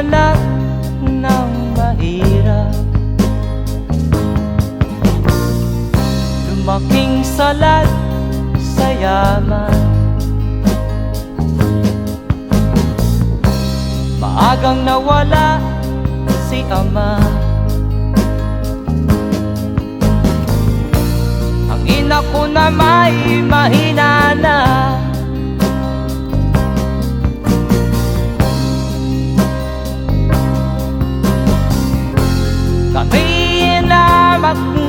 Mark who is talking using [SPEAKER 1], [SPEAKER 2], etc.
[SPEAKER 1] maghanap ng mahirap. Lumaking salat sa yaman. Maagang nawala si ama. Ang ina ko na may mahina. up